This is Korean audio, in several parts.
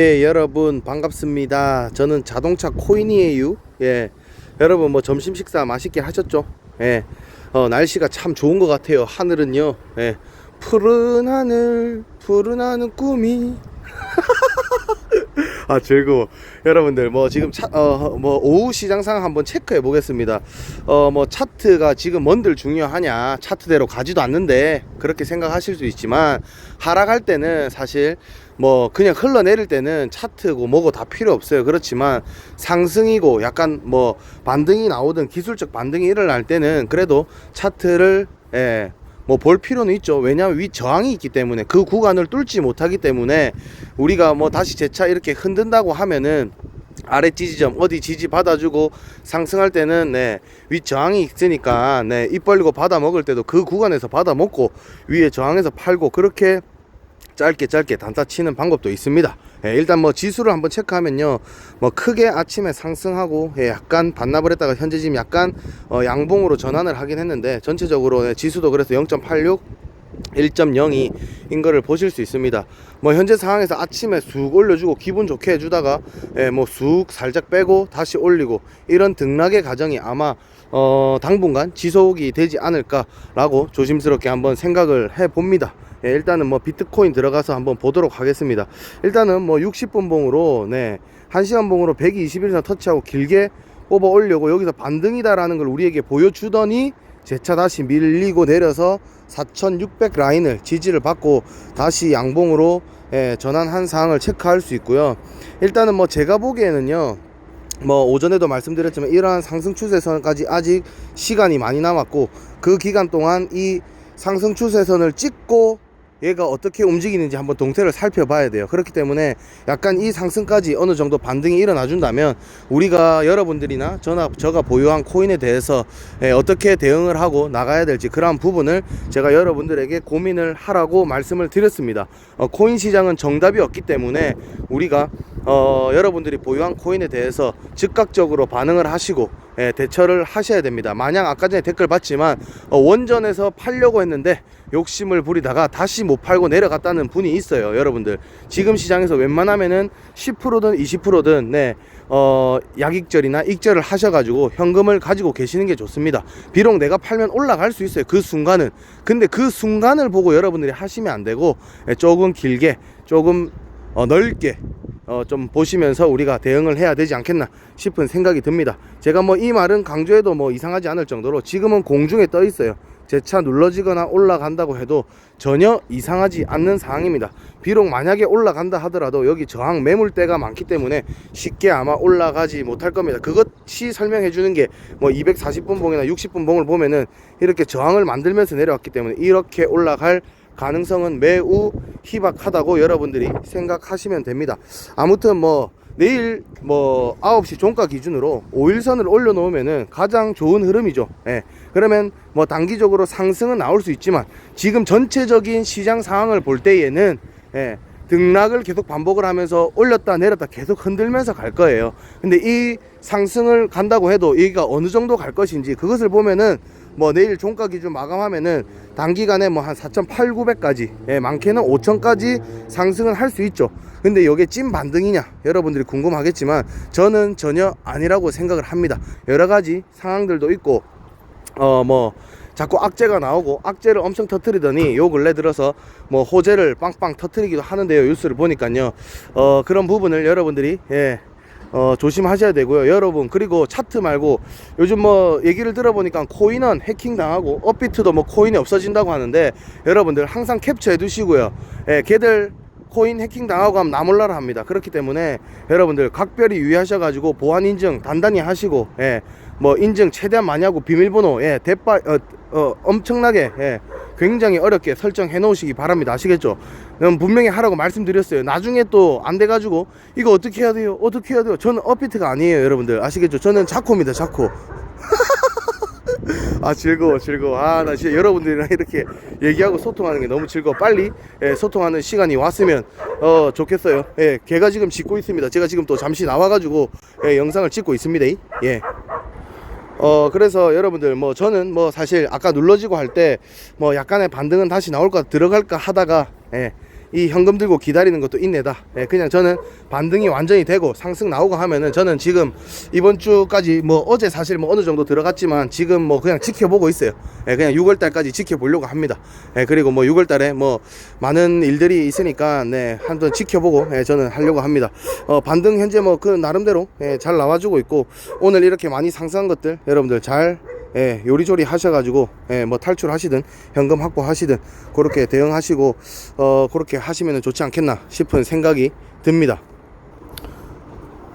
예, 여러분 반갑습니다. 저는 자동차 코인이에요. 예, 여러분 뭐 점심 식사 맛있게 하셨죠? 예, 어, 날씨가 참 좋은 것 같아요. 하늘은요, 예, 푸른 하늘, 푸른 하늘 꿈이. 아 즐거워 여러분들 뭐 지금 차, 어, 뭐 오후 시장 상황 한번 체크해 보겠습니다 어 뭐 차트가 지금 뭔들 중요하냐 차트대로 가지도 않는데 그렇게 생각하실 수 있지만 하락할 때는 사실 뭐 그냥 흘러내릴 때는 차트고 뭐고 다 필요 없어요 그렇지만 상승이고 약간 뭐 반등이 나오든 기술적 반등이 일어날 때는 그래도 차트를 예, 뭐 볼 필요는 있죠. 왜냐하면 위 저항이 있기 때문에 그 구간을 뚫지 못하기 때문에 우리가 뭐 다시 재차 이렇게 흔든다고 하면은 아래 지지점 어디 지지 받아주고 상승할 때는 네, 위 저항이 있으니까 네, 입 벌리고 받아 먹을 때도 그 구간에서 받아 먹고 위에 저항에서 팔고 그렇게 짧게 짧게 단타 치는 방법도 있습니다. 예, 일단 뭐 지수를 한번 체크하면요, 뭐 크게 아침에 상승하고 예, 약간 반납을 했다가 현재 지금 약간 어, 양봉으로 전환을 하긴 했는데 전체적으로 예, 지수도 그래서 0.86 1.02인 거를 보실 수 있습니다. 뭐 현재 상황에서 아침에 쑥 올려주고 기분 좋게 해주다가 예, 뭐쑥 살짝 빼고 다시 올리고 이런 등락의 과정이 아마 어, 당분간 지속이 되지 않을까라고 조심스럽게 한번 생각을 해 봅니다. 예, 일단은 뭐 비트코인 들어가서 한번 보도록 하겠습니다. 일단은 뭐 60분 봉으로 네 1시간 봉으로 120일 이상 터치하고 길게 뽑아 올려고 여기서 반등이다라는 걸 우리에게 보여주더니 재차 다시 밀리고 내려서 4600 라인을 지지를 받고 다시 양봉으로 예, 전환한 상황을 체크할 수 있고요. 일단은 뭐 제가 보기에는요. 뭐 오전에도 말씀드렸지만 이러한 상승 추세선까지 아직 시간이 많이 남았고 그 기간 동안 이 상승 추세선을 찍고 얘가 어떻게 움직이는지 한번 동태를 살펴봐야 돼요. 그렇기 때문에 약간 이 상승까지 어느 정도 반등이 일어나 준다면 우리가 여러분들이나 저나 저가 보유한 코인에 대해서 예, 어떻게 대응을 하고 나가야 될지 그러한 부분을 제가 여러분들에게 고민을 하라고 말씀을 드렸습니다. 어, 코인 시장은 정답이 없기 때문에 우리가 어, 여러분들이 보유한 코인에 대해서 즉각적으로 반응을 하시고 예, 대처를 하셔야 됩니다. 마냥 아까 전에 댓글 봤지만 어, 원전에서 팔려고 했는데 욕심을 부리다가 다시 못 팔고 내려갔다는 분이 있어요. 여러분들 지금 시장에서 웬만하면은 10%든 20%든 네, 어, 약익절이나 익절을 하셔가지고 현금을 가지고 계시는 게 좋습니다. 비록 내가 팔면 올라갈 수 있어요. 그 순간은 근데 그 순간을 보고 여러분들이 하시면 안 되고 예, 조금 길게 조금 어, 넓게 어, 좀 보시면서 우리가 대응을 해야 되지 않겠나 싶은 생각이 듭니다. 제가 뭐 이 말은 강조해도 뭐 이상하지 않을 정도로 지금은 공중에 떠 있어요. 제 차 눌러지거나 올라간다고 해도 전혀 이상하지 않는 상황입니다. 비록 만약에 올라간다 하더라도 여기 저항 매물대가 많기 때문에 쉽게 아마 올라가지 못할 겁니다. 그것이 설명해 주는 게 뭐 240분 봉이나 60분 봉을 보면은 이렇게 저항을 만들면서 내려왔기 때문에 이렇게 올라갈 가능성은 매우 희박하다고 여러분들이 생각하시면 됩니다. 아무튼 뭐 내일 뭐 9시 종가 기준으로 5일선을 올려놓으면은 가장 좋은 흐름이죠. 예. 그러면 뭐 단기적으로 상승은 나올 수 있지만 지금 전체적인 시장 상황을 볼 때에는 예. 등락을 계속 반복을 하면서 올렸다 내렸다 계속 흔들면서 갈 거예요. 근데 이 상승을 간다고 해도 여기가 어느 정도 갈 것인지 그것을 보면은 뭐 내일 종가 기준 마감하면은 단기간에 뭐 한 4,800까지 예, 많게는 5,000까지 상승은 할 수 있죠. 근데 이게 찐 반등이냐 여러분들이 궁금하겠지만 저는 전혀 아니라고 생각을 합니다. 여러 가지 상황들도 있고 어뭐 자꾸 악재가 나오고 악재를 엄청 터트리더니 요 근래 들어서 뭐 호재를 빵빵 터트리기도 하는데요 뉴스를 보니까요 어 그런 부분을 여러분들이 예 어, 조심하셔야 되고요. 여러분, 그리고 차트 말고 요즘 뭐 얘기를 들어보니까 코인은 해킹 당하고 업비트도 뭐 코인이 없어진다고 하는데 여러분들 항상 캡처해 두시고요. 예, 걔들 코인 해킹 당하고 하면 나 몰라라 합니다. 그렇기 때문에 여러분들 각별히 유의하셔가지고 보안 인증 단단히 하시고, 예, 뭐 인증 최대한 많이 하고 비밀번호, 예, 대빠, 어, 어, 엄청나게, 예, 굉장히 어렵게 설정해 놓으시기 바랍니다. 아시겠죠? 음, 분명히 하라고 말씀드렸어요. 나중에 또 안 돼가지고 이거 어떻게 해야 돼요? 어떻게 해야 돼요? 저는 업비트가 아니에요, 여러분들. 아시겠죠? 저는 자코입니다, 자코. 아 즐거워 즐거워 아 나 진짜 여러분들이랑 이렇게 얘기하고 소통하는 게 너무 즐거워 빨리 예, 소통하는 시간이 왔으면 어 좋겠어요 예 걔가 지금 짓고 있습니다 제가 지금 또 잠시 나와가지고 예, 영상을 찍고 있습니다 예 어 그래서 여러분들 뭐 저는 뭐 사실 아까 눌러지고 할 때 뭐 약간의 반등은 다시 나올까 들어갈까 하다가 예 이 현금 들고 기다리는 것도 인내다. 예, 그냥 저는 반등이 완전히 되고 상승 나오고 하면은 저는 지금 이번 주까지 뭐 어제 사실 뭐 어느 정도 들어갔지만 지금 뭐 그냥 지켜보고 있어요. 예, 그냥 6월 달까지 지켜보려고 합니다. 예, 그리고 뭐 6월 달에 뭐 많은 일들이 있으니까 네, 한번 지켜보고 예, 저는 하려고 합니다. 어, 반등 현재 뭐 그 나름대로 예, 잘 나와주고 있고 오늘 이렇게 많이 상승한 것들 여러분들 잘 예, 요리조리 하셔가지고 예, 뭐 탈출하시든 현금 확보하시든 그렇게 대응하시고 어 그렇게 하시면 좋지 않겠나 싶은 생각이 듭니다.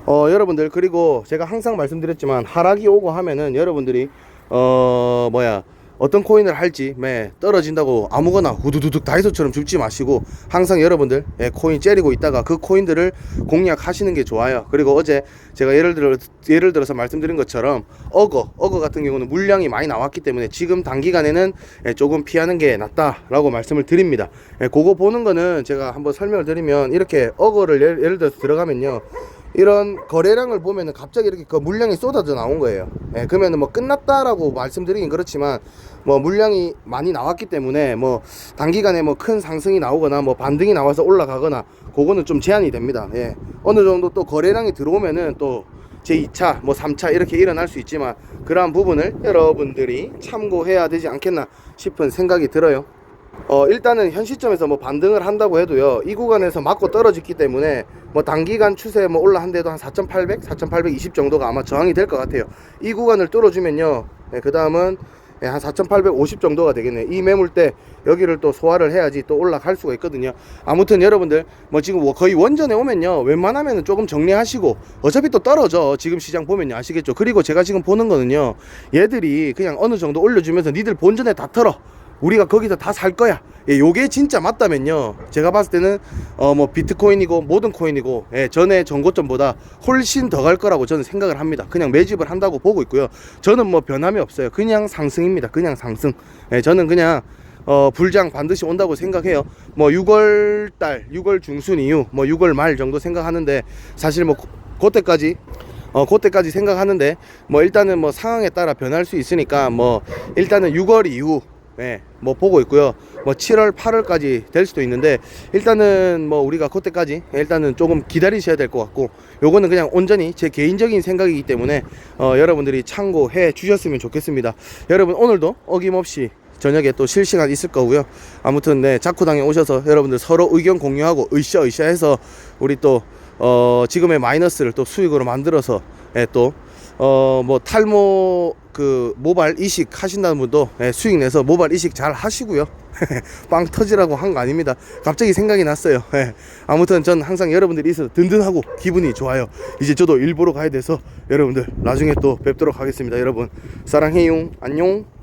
어 여러분들 그리고 제가 항상 말씀드렸지만 하락이 오고 하면은 여러분들이 어 뭐야 어떤 코인을 할지 매 떨어진다고 아무거나 후두두둑 다이소처럼 죽지 마시고 항상 여러분들 예, 코인 째리고 있다가 그 코인들을 공략하시는 게 좋아요. 그리고 어제 제가 예를 들어 예를 들어서 말씀드린 것처럼 어거 어거 같은 경우는 물량이 많이 나왔기 때문에 지금 단기간에는 예, 조금 피하는 게 낫다라고 말씀을 드립니다. 예, 그거 보는 거는 제가 한번 설명을 드리면 이렇게 어거를 예를, 예를 들어서 들어가면요. 이런 거래량을 보면은 갑자기 이렇게 그 물량이 쏟아져 나온 거예요. 예, 그러면은 뭐 끝났다라고 말씀드리긴 그렇지만 뭐 물량이 많이 나왔기 때문에 뭐 단기간에 뭐 큰 상승이 나오거나 뭐 반등이 나와서 올라가거나 그거는 좀 제한이 됩니다. 예. 어느 정도 또 거래량이 들어오면은 또 제2차, 뭐 3차 이렇게 일어날 수 있지만 그러한 부분을 여러분들이 참고해야 되지 않겠나 싶은 생각이 들어요. 어 일단은 현 시점에서 뭐 반등을 한다고 해도요 이 구간에서 맞고 떨어졌기 때문에 뭐 단기간 추세 뭐 올라 한데도 한 4,800, 4,820 정도가 아마 저항이 될 것 같아요. 이 구간을 뚫어주면요 네, 그 다음은 예, 한4,850 정도가 되겠네요. 이 매물대 여기를 또 소화를 해야지 또 올라갈 수가 있거든요. 아무튼 여러분들 뭐 지금 뭐 거의 원전에 오면요 웬만하면 조금 정리하시고 어차피 또 떨어져. 지금 시장 보면요. 아시겠죠? 그리고 제가 지금 보는 거는요 얘들이 그냥 어느 정도 올려주면서 니들 본전에 다 털어 우리가 거기서 다 살 거야. 예, 요게 진짜 맞다면요. 제가 봤을 때는 어 뭐 비트코인이고 모든 코인이고 예, 전에 전고점보다 훨씬 더 갈 거라고 저는 생각을 합니다. 그냥 매집을 한다고 보고 있고요. 저는 뭐 변함이 없어요. 그냥 상승입니다. 그냥 상승. 예, 저는 그냥 어 불장 반드시 온다고 생각해요. 뭐 6월 달, 6월 중순 이후 뭐 6월 말 정도 생각하는데 사실 뭐 그- 그때까지 어, 그때까지 생각하는데, 뭐, 일단은 뭐 상황에 따라 변할 수 있으니까, 뭐, 일단은 6월 이후, 예, 뭐 보고 있고요. 뭐 7월, 8월까지 될 수도 있는데, 일단은 뭐 우리가 그때까지 일단은 조금 기다리셔야 될 것 같고, 요거는 그냥 온전히 제 개인적인 생각이기 때문에, 어, 여러분들이 참고해 주셨으면 좋겠습니다. 여러분, 오늘도 어김없이 저녁에 또 실시간 있을 거고요. 아무튼 네 자쿠당에 오셔서 여러분들 서로 의견 공유하고 으쌰 으쌰 해서 우리 또 어, 지금의 마이너스를 또 수익으로 만들어서 예, 또어뭐 탈모 그 모발 이식 하신다는 분도 예, 수익 내서 모발 이식 잘 하시고요. 빵 터지라고 한 거 아닙니다. 갑자기 생각이 났어요. 예. 아무튼 전 항상 여러분들이 있어서 든든하고 기분이 좋아요. 이제 저도 일보러 가야 돼서 여러분들 나중에 또 뵙도록 하겠습니다. 여러분 사랑해요. 안녕.